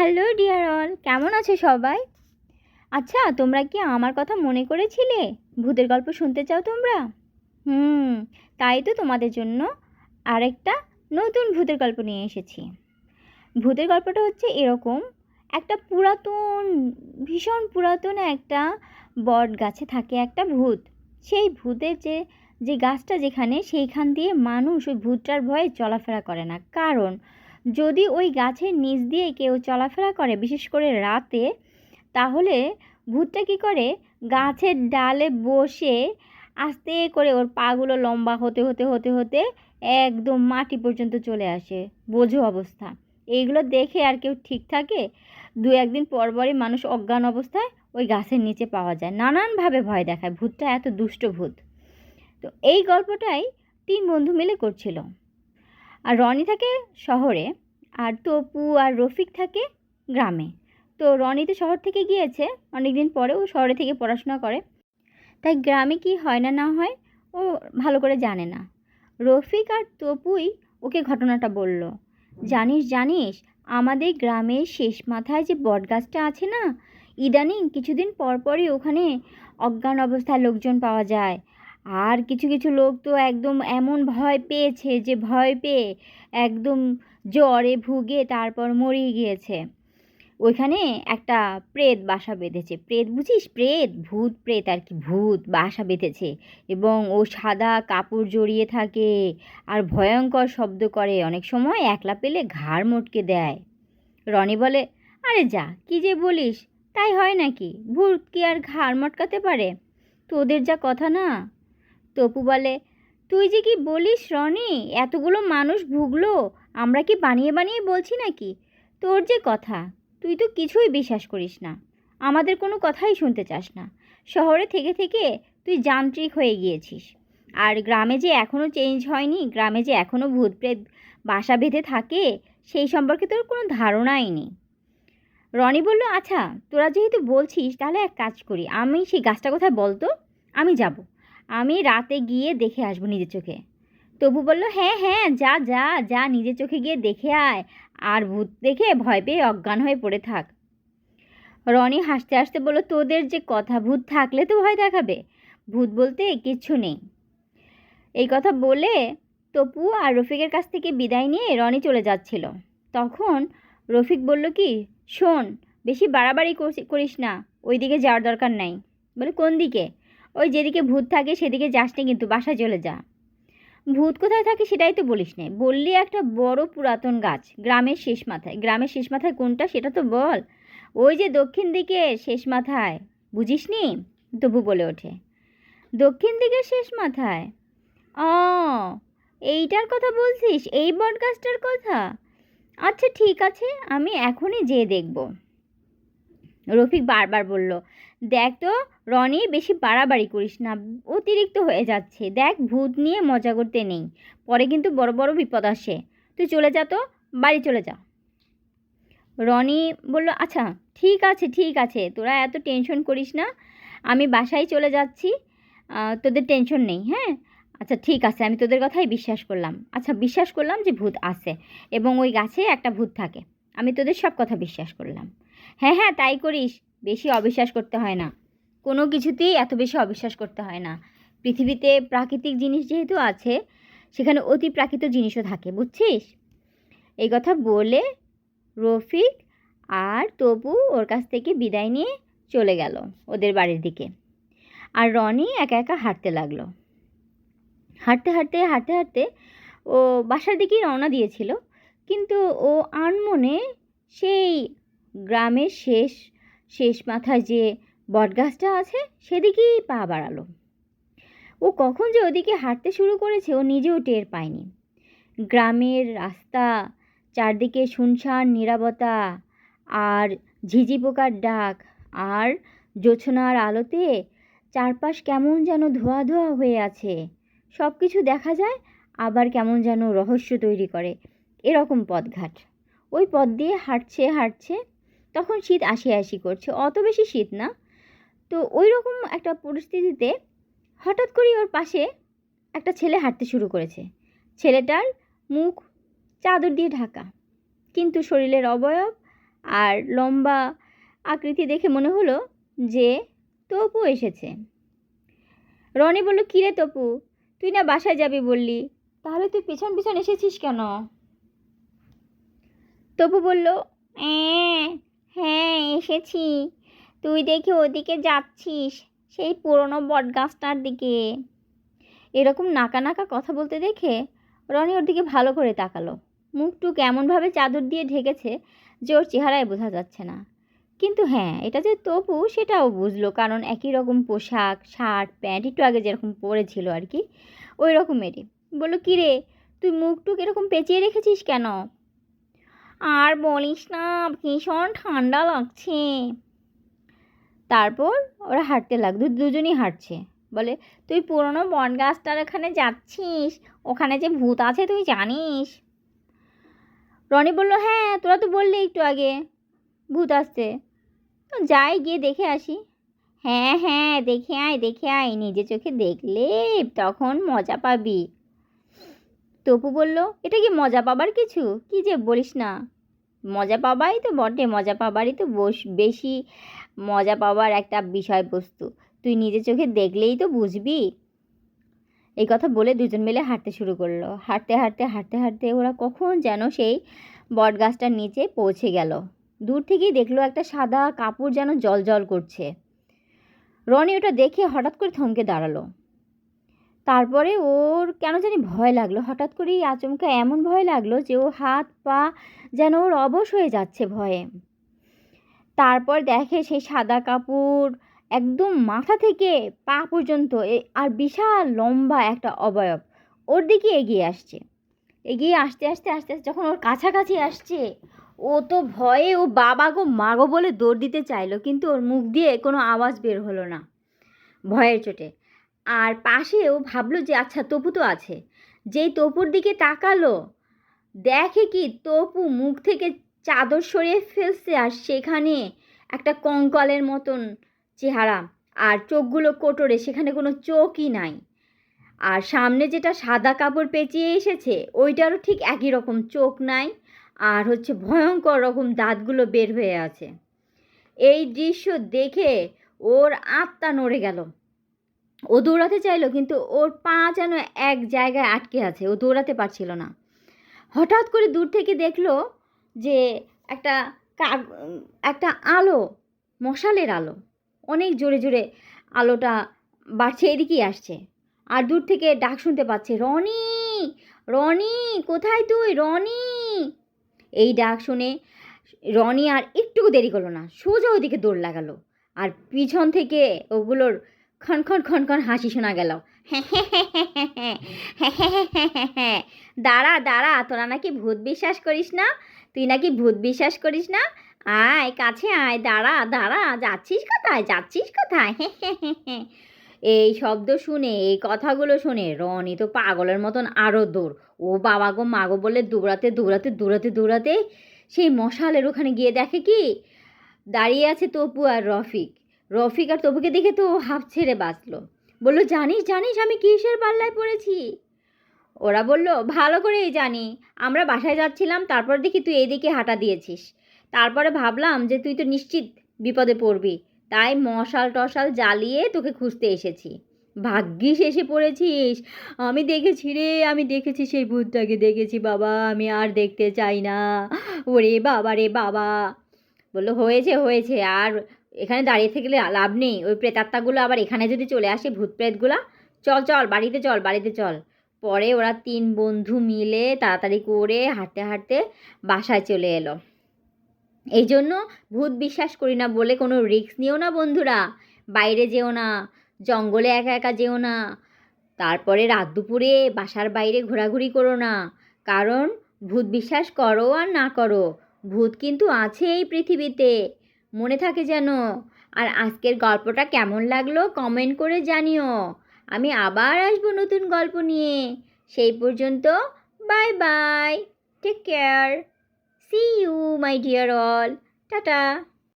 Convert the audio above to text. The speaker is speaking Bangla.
হ্যালো ডিয়ার অল, কেমন আছো সবাই? আচ্ছা তোমরা কি আমার কথা মনে করেছিলে? ভূতের গল্প শুনতে চাও তোমরা? হুম, তাই তো তোমাদের জন্য আরেকটা নতুন ভূতের গল্প নিয়ে এসেছি। ভূতের গল্পটা হচ্ছে এরকম, একটা পুরাতন, ভীষণ পুরাতন একটা বট গাছে থাকে একটা ভূত। সেই ভূতের যে যে গাছটা যেখানে, সেইখান দিয়ে মানুষ ওই ভূতটার ভয়ে চলাফেরা করে না। কারণ যদি ওই গাছের নিচ দিয়ে কেউ চলাফেরা করে, বিশেষ করে রাতে, তাহলে ভূতটা কী করে? গাছের ডালে বসে আস্তে করে ওর পাগুলো লম্বা হতে হতে হতে হতে একদম মাটি পর্যন্ত চলে আসে। বোঝো অবস্থা। এইগুলো দেখে আর কেউ ঠিক থাকে? দু একদিন পর পরই মানুষ অজ্ঞান অবস্থায় ওই গাছের নিচে পাওয়া যায়। নানানভাবে ভয় দেখায়। ভূতটা এত দুষ্ট ভূত। তো এই গল্পটাই তিন বন্ধু মিলে করছিল। আর রনি থাকে শহরে, আর তপু আর রফিক থাকে গ্রামে। তো রনি তো শহর থেকে গিয়েছে অনেক দিন পরে ও শহরে থেকে পড়াশোনা করে। তাই গ্রামে কি হয় না না হয়, ও ভালো করে জানে না। রফিক আর তপুই ওকে ঘটনাটা বলল। জানিস জানিস, আমাদের গ্রামের শেষ মাথায় যে বটগাছটা আছে না, ইদানিং কিছুদিন পর পরই ওখানে অজ্ঞান অবস্থায় লোকজন পাওয়া যায়। আর কিছু কিছু লোক তো একদম এমন ভয় পেয়েছে যে ভয় পেয়ে একদম জ্বরে ভুগে তারপর মরিয়ে গিয়েছে। ওইখানে একটা প্রেত বাসা বেঁধেছে। প্রেত বুঝিস? প্রেত, ভূত প্রেত আর কি, ভূত বাসা বেঁধেছে এবং ও সাদা কাপড় জড়িয়ে থাকে আর ভয়ঙ্কর শব্দ করে। অনেক সময় একলা পেলে ঘাড় মটকে দেয়। রনি বলে, আরে যা, কি যে বলিস? তাই হয় নাকি? ভূত কি আর ঘাড় মটকাতে পারে? তোদের যা কথা না? তপু বলে, তুই যে কি বলিস রনি? এতগুলো মানুষ ভুগলো, আমরা কি বানিয়ে বানিয়ে বলছি নাকি? তোর যে কথা, তুই তো কিছুই বিশ্বাস করিস না। আমাদের কোনো কথাই শুনতে চাস না। শহরে থেকে থেকে তুই যান্ত্রিক হয়ে গিয়েছিস। আর গ্রামে যে এখনও চেঞ্জ হয়নি, গ্রামে যে এখনও ভূত প্রেত বাসা বেঁধে থাকে, সেই সম্পর্কে তোর কোনো ধারণাই নেই। রনি বলল আচ্ছা তোরা যেহেতু বলছিস, তাহলে এক কাজ করি। আমি সেই গাছটা কোথায় বলতো? আমি যাব। আমি রাতে গিয়ে দেখে আসব নিজের চোখে। তবু বলল হ্যাঁ হ্যাঁ যা যা যা, নিজের চোখে গিয়ে দেখে আয়। আর ভূত দেখে ভয় পেয়ে অজ্ঞান হয়ে পড়ে থাক। রনি হাসতে হাসতে বলল, তোদের যে কথা ভূত থাকলে তো ভয় দেখাবে। ভূত বলতে কিচ্ছু নেই। এই কথা বলে তপু আর রফিকের কাছ থেকে বিদায় নিয়ে রনি চলে যাচ্ছিল। তখন রফিক বলল, কি? শোন, বেশি বাড়াবাড়ি করিস না। ওই দিকে যাওয়ার দরকার নাই। বলে, কোন দিকে? ওই যেদিকে ভূত থাকে সেদিকে যাস না কিন্তু, বাসায় চলে যা। ভূত কোথায় থাকে সেটাই তো বলিস নে। বললি একটা বড় পুরাতন গাছ, গ্রামের শেষ মাথায়। গ্রামের শেষ মাথায় কোনটা সেটা তো বল। ওই যে দক্ষিণ দিকে শেষ মাথায়, বুঝিস নি? তবু বলে ওঠে। দক্ষিণ দিকের শেষ মাথায়? ও, এইটার কথা বলছিস? এই বট গাছটার কথা? আচ্ছা ঠিক আছে, আমি এখনই যেয়ে দেখব। রফিক বারবার বলল, দেখ তো রনি বেশি বাড়াবাড়ি করিস না, অতিরিক্ত হয়ে যাচ্ছে। দেখ, ভূত নিয়ে মজা করতে নেই। পরে কিন্তু বড় বড় বিপদ আসে। তুই চলে যা তো, বাড়ি চলে যা। রনি বলল আচ্ছা ঠিক আছে ঠিক আছে। তোরা এত টেনশন করিস না। আমি বাসায় চলে যাচ্ছি। তোদের টেনশন নেই হ্যাঁ? আচ্ছা ঠিক আছে, আমি তোদের কথাই বিশ্বাস করলাম। আচ্ছা বিশ্বাস করলাম যে ভূত আছে এবং ওই গাছে একটা ভূত থাকে। আমি তোদের সব কথা বিশ্বাস করলাম। হ্যাঁ হ্যাঁ তাই করিস। বেশি অবিশ্বাস করতে হয় না। কোনো কিছুতেই এত বেশি অবিশ্বাস করতে হয় না। পৃথিবীতে প্রাকৃতিক জিনিস যেহেতু আছে, সেখানে অতি প্রাকৃত জিনিসও থাকে, বুঝছিস? এই কথা বলে রফিক আর তবু ওর কাছ থেকে বিদায় নিয়ে চলে গেল ওদের বাড়ির দিকে। আর রনি একা একা হাঁটতে লাগল। হাঁটতে হাঁটতে হাঁটতে হাঁটতে ও বাসার দিকেই রওনা দিয়েছিল, কিন্তু ও আনমনে সেই গ্রামের শেষ শেষ মাথায় যে বটগাছটা আছে, সেদিকেই পা বাড়ালো। ও কখন যে ওদিকে হাঁটতে শুরু করেছে, ও নিজেও টের পায়নি। গ্রামের রাস্তা, চারদিকে শুনশান, নীরবতা, আর ঝিঝি পোকার ডাক, আর জোছনার আলোতে চারপাশ কেমন যেন ধোয়া ধোয়া হয়ে আছে। সব কিছু দেখা যায়, আবার কেমন যেন রহস্য তৈরি করে। এরকম পথঘাট। ওই পথ দিয়ে হাঁটছে হাঁটছে, তখন শীত আসি আসি করছে। অত বেশি শীত না। তো ওই রকম একটা পরিস্থিতিতে হঠাৎ করেই ওর পাশে একটা ছেলে হাঁটতে শুরু করেছে। ছেলেটার মুখ চাদর দিয়ে ঢাকা কিন্তু শরীরের অবয়ব আর লম্বা আকৃতি দেখে মনে হলো যে তপু এসেছে। রনি বলল কিরে তপু তুই না বাসায় যাবি বললি তাহলে তুই পিছন পিছন এসেছিস কেন? তপু বলল "এ্যাঁ, হ্যাঁ এসেছি। তুই দেখি ওদিকে যাচ্ছিস, সেই পুরনো বটগাছটার দিকে। এরকম নাকা নাকা কথা বলতে দেখে রনি ওর দিকে ভালো করে তাকালো। মুখটুক এমনভাবে চাদর দিয়ে ঢেকেছে যে ওর চেহারায় বোঝা যাচ্ছে না। কিন্তু হ্যাঁ এটা যে তপু সেটাও বুঝলো, কারণ একই রকম পোশাক, শার্ট, প্যান্ট একটু আগে যেরকম পরেছিল আর কি, ওই রকমেরই। বলল, কিরে, তুই মুখটুক এরকম পেঁচিয়ে রেখেছিস কেন? আর বলিস না, ভীষণ ঠান্ডা লাগছে। তারপর ওরা হাঁটতে লাগল। দুজনই হাঁটছে। বলে, তুই পুরনো বন গাছটার এখানে যাচ্ছিস? ওখানে যে ভূত আছে তুই জানিস? রনি বলল হ্যাঁ তোরা তো বললি একটু আগে ভূত আসছে তো যাই, গিয়ে দেখে আসি। হ্যাঁ হ্যাঁ দেখে আয় দেখে আয়, নিজে চোখে দেখলে তখন মজা পাবি। তপু বলল, এটা কি মজা পাবার কিছু? কি যে বলিস না। মজা পাবাই তো বটে, মজা পাবারই তো বস- বেশি মজা পাওয়ার একটা বিষয়বস্তু। তুই নিজে চোখে দেখলেই তো বুঝবি। এই কথা বলে দুজন মিলে হাঁটতে শুরু করল। হাঁটতে হাঁটতে হাঁটতে হাঁটতে ওরা কখন যেন সেই বট গাছটার নিচে পৌঁছে গেল। দূর থেকেই দেখল একটা সাদা কাপড় যেন জল জল করছে। রনি ওটা দেখে হঠাৎ করে থমকে দাঁড়াল। তারপরে ওর কেন জানি ভয় লাগল। হঠাৎ করেই আচমকা এমন ভয় লাগল যে ও হাত পা যেন ওর অবশ হয়ে যাচ্ছে ভয়ে। তারপর দেখে সেই সাদা কাপড় একদম মাথা থেকে পা পর্যন্ত আর বিশাল লম্বা একটা অবয়ব। ওর দিকে এগিয়ে আসছে। এগিয়ে আসতে আসতে, আস্তে আস্তে যখন ওর কাছাকাছি আসছে, ও তো ভয়ে, ও বাবা গো মা গো বলে দৌড় দিতে চাইলো, কিন্তু ওর মুখ দিয়ে কোনো আওয়াজ বের হলো না, ভয়ের চোটে। আর পাশেও ভাবলো যে আচ্ছা তপু তো আছে। যেই তপুর দিকে তাকালো, দেখে কি তপু মুখ থেকে চাদর সরিয়ে ফেলছে আর সেখানে একটা কঙ্কালের মতন চেহারা আর চোখগুলো কোটরে, সেখানে কোনো চোখই নাই। আর সামনে যেটা সাদা কাপড় পেঁচিয়ে এসেছে, ওইটারও ঠিক একই রকম চোখ নাই আর হচ্ছে ভয়ঙ্কর রকম দাঁতগুলো বের হয়ে আছে। এই দৃশ্য দেখে ওর আত্মা নড়ে গেল। ও দৌড়াতে চাইলো, কিন্তু ওর পা যেন এক জায়গায় আটকে আছে। ও দৌড়াতে পারছিল না। হঠাৎ করে দূর থেকে দেখল যে একটা কাগ একটা আলো মশালের আলো অনেক জোরে জোরে আলোটা বাড়ছে এদিকেই আসছে আর দূর থেকে ডাক শুনতে পাচ্ছে রনি রনি কোথায় তুই রনি এই ডাক শুনে রনি আর একটুকু দেরি করল না সোজা ওইদিকে দৌড় লাগালো আর পিছন থেকে ওগুলোর খন খন খন খন হাসি শোনা গেল হ্যাঁ দাঁড়া দাঁড়া তোরা নাকি ভূত বিশ্বাস করিস না তুই নাকি ভূত বিশ্বাস করিস না? আয়, কাছে আয়, দাঁড়া দাঁড়া, যাচ্ছিস কোথায়? যাচ্ছিস কোথায়? এই শব্দ শুনে, এই কথাগুলো শুনে রনি তো পাগলের মতন আরও দৌড় ও বাবা গো, মা গো বলে দৌড়াতে দৌড়াতে দৌড়াতে দৌড়াতে সেই মশালের ওখানে গিয়ে দেখে কি? দাঁড়িয়ে আছে তপু আর রফিক। রফিক আর তপুকে দেখে তো হাফ ছেড়ে বাঁচলো। বলল, জানিস জানিস আমি কিসের পাল্লায় পড়েছি? ওরা বলল, ভালো করেই জানি। আমরা বাসায় যাচ্ছিলাম, তারপর দেখি তুই এদিকে হাঁটা দিয়েছিস। তারপরে ভাবলাম যে তুই তো নিশ্চিত বিপদে পড়বি। তাই মশাল টশাল জ্বালিয়ে তোকে খুঁজতে এসেছি। ভাগ্যিস এসে পড়েছিস। আমি দেখেছি রে, আমি দেখেছি সেই ভূতটাকে। দেখেছি বাবা, আমি আর দেখতে চাই না। ওরে বাবা, রে বাবা। বলল, হয়েছে হয়েছে। আর এখানে দাঁড়িয়ে থাকলে লাভ নেই। ওই প্রেতাত্মাগুলো আবার এখানে যদি চলে আসে, ভূত প্রেতগুলো। চল চল, বাড়িতে চল বাড়িতে চল। পরে ওরা তিন বন্ধু মিলে তাড়াতাড়ি করে হাঁটতে হাঁটতে বাসায় চলে এলো। এই জন্য ভূত বিশ্বাস করি না বলে কোনো রিস্ক নিও না বন্ধুরা। বাইরে যেও না, জঙ্গলে একা একা যেও না। তারপরে রাত দুপুরে বাসার বাইরে ঘোরাঘুরি করো না। কারণ ভূত বিশ্বাস করো আর না করো, ভূত কিন্তু আছে এই পৃথিবীতে। মনে থাকে যেন। আর আজকের গল্পটা কেমন লাগল কমেন্ট করে জানিও। আমি আবার আসব নতুন গল্প নিয়ে। সেই পর্যন্ত bye bye take care see you my dear all tata.